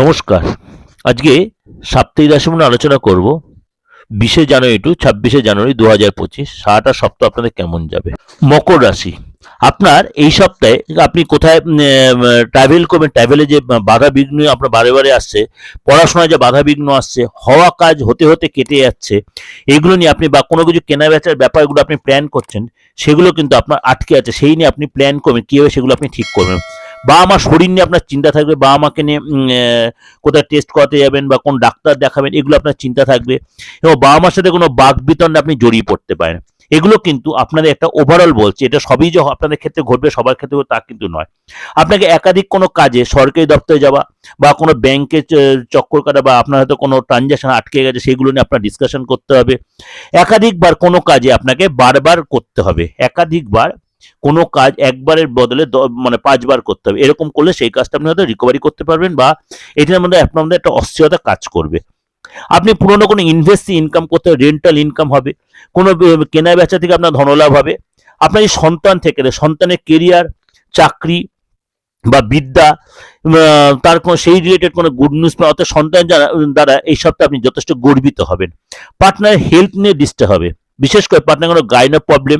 নমস্কার। আজকে সাপ্তাহিক রাশি নিয়ে আলোচনা করব। বিশে জানুয়ারি টু ছাব্বিশে জানুয়ারি দু হাজার পঁচিশ, সারাটা সপ্তাহ আপনাদের কেমন যাবে? মকর রাশি, আপনার এই সপ্তাহে আপনি কোথায় ট্রাভেল করবেন? ট্রাভেলে যে বাধা বিঘ্ন আপনার বারে বারে আসছে, পড়াশোনায় যে বাধা বিঘ্ন আসছে, হওয়া কাজ হতে হতে কেটে যাচ্ছে, এগুলো নিয়ে আপনি বা কোনো কিছু কেনা বেচার ব্যাপারগুলো আপনি প্ল্যান করছেন, সেগুলো কিন্তু আপনার আটকে আছে, সেই নিয়ে আপনি প্ল্যান করবেন, কীভাবে সেগুলো আপনি ঠিক করবেন। বা আমার শরীর নিয়ে আপনার চিন্তা থাকবে বা আমাকে নিয়ে কোথায় টেস্ট করাতে যাবেন বা কোন ডাক্তার দেখাবেন, এগুলো আপনার চিন্তা থাকবে এবং বাবা মার সাথে কোনো বাক বিতণ্ডে আপনি জড়িয়ে পড়তে পারেন। এগুলো কিন্তু আপনাদের একটা ওভারঅল বলছে, এটা সবই যে আপনাদের ক্ষেত্রে ঘটবে, সবার ক্ষেত্রে তা কিন্তু নয়। আপনাকে একাধিক কোনো কাজে, সরকারি দপ্তরে যাওয়া বা কোনো ব্যাংকে চক্কর কাটা বা আপনার হয়তো কোনো ট্রানজ্যাকশন আটকে গেছে, সেগুলো নিয়ে আপনার ডিসকাশন করতে হবে। একাধিকবার কোনো কাজে আপনাকে বারবার করতে হবে, একাধিকবার কোনো কাজ একবারের বদলে মানে পাঁচবার করতে হবে। এরকম করলে সেই কাজটা আপনি হয়তো রিকভারি করতে পারবেন বা এটার মধ্যে আপনার মধ্যে একটা অস্থিরতা কাজ করবে। আপনি পুরনো কোনো ইনভেস্ট ইনকাম করতে রেন্টাল ইনকাম হবে, কোনো কেনা বেচা থেকে আপনার ধনলাভ হবে। আপনার এই সন্তান থেকে, সন্তানের কেরিয়ার চাকরি বা বিদ্যা তার কোনো, সেই রিলেটেড কোনো গুড নিউজ অর্থাৎ সন্তান দ্বারা এই সপ্তাহে আপনি যথেষ্ট গর্বিত হবেন। পার্টনারের হেলথ নিয়ে ডিস্টার্ব হবে। বিশেষ করে পার্টনার কোনো গাইনো প্রবলেম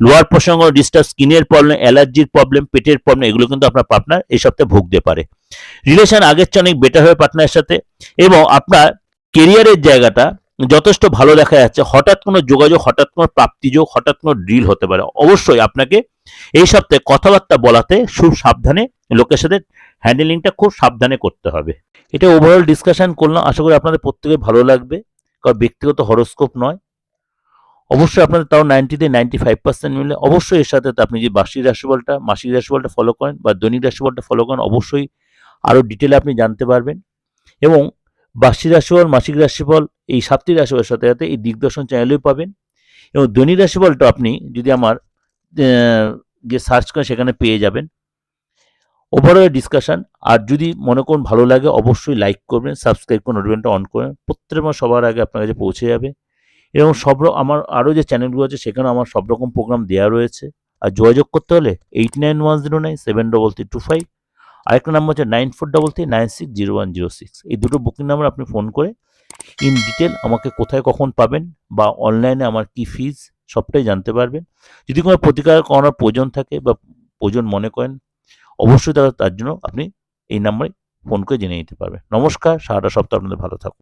লোয়ার প্রসঙ্গ, ডিস্টার্ব স্কিনের প্রবলেম, অ্যালার্জির প্রবলেম, পেটের প্রবলেম, এগুলো কিন্তু আপনার পার্টনার এই সপ্তাহে ভুগতে পারে। রিলেশন আগের চেয়ে অনেক বেটার হবে পার্টনারের সাথে এবং আপনার কেরিয়ারের জায়গাটা যথেষ্ট ভালো দেখা যাচ্ছে। হঠাৎ কোনো যোগাযোগ, হঠাৎ কোনো প্রাপ্তিযোগ হঠাৎ কোনো ডিল হতে পারে। অবশ্যই আপনাকে এই সপ্তাহে কথাবার্তা বলাতে খুব সাবধানে, লোকের সাথে হ্যান্ডেলিংটা খুব সাবধানে করতে হবে। এটা ওভারঅল ডিসকাশন করলাম। আশা করি আপনাদের প্রত্যেকে ভালো লাগবে। কারণ ব্যক্তিগত হরস্কোপ নয়। অবশ্যই আপনাদের তাও নাইনটিতে নাইনটি ফাইভ পার্সেন্ট মিলে অবশ্যই এর সাথে আপনি যে বার্ষিক রাশিফলটা মাসিক রাশিফলটা ফলো করেন বা দৈনিক রাশিফলটা ফলো করেন অবশ্যই আরও ডিটেলে আপনি জানতে পারবেন। এবং বার্ষিক রাশিফল মাসিক রাশিফল এই সাপ্তাহিক রাশিফলের সাথে সাথে এই দিগদর্শন চ্যানেলেও পাবেন। এবং দৈনিক রাশিফলটা আপনি যদি আমার আহ, যে সার্চ করেন সেখানে পেয়ে যাবেন। ওভারঅল ডিসকাশন আর যদি মনে করুন ভালো লাগে অবশ্যই লাইক করবেন সাবস্ক্রাইব করে নোটিফিকেশনটা অন করবেন প্রত্যেক সবার আগে আপনার কাছে পৌঁছে যাবে। এবং সব আমার আরও যে চ্যানেলগুলো আছে, সেখানে আমার সব রকম প্রোগ্রাম দেওয়া রয়েছে। আর যোগাযোগ করতে হলে eight nine one zero nine seven double three two five আরেকটা নাম্বার হচ্ছে nine four double three nine six zero one zero six এই দুটো বুকিং নাম্বার আপনি ফোন করে ইন ডিটেল আমাকে কোথায় কখন পাবেন বা অনলাইনে আমার কি ফিজ সবটাই জানতে পারবেন। যদি কোনো প্রতিকার করানোর প্রয়োজন থাকে বা প্রয়োজন মনে করেন, অবশ্যই তারা, তার জন্য আপনি এই নাম্বারে ফোন করে জেনে নিতে পারবেন। নমস্কার, সারাটা সপ্তাহ আপনাদের ভালো থাকুন।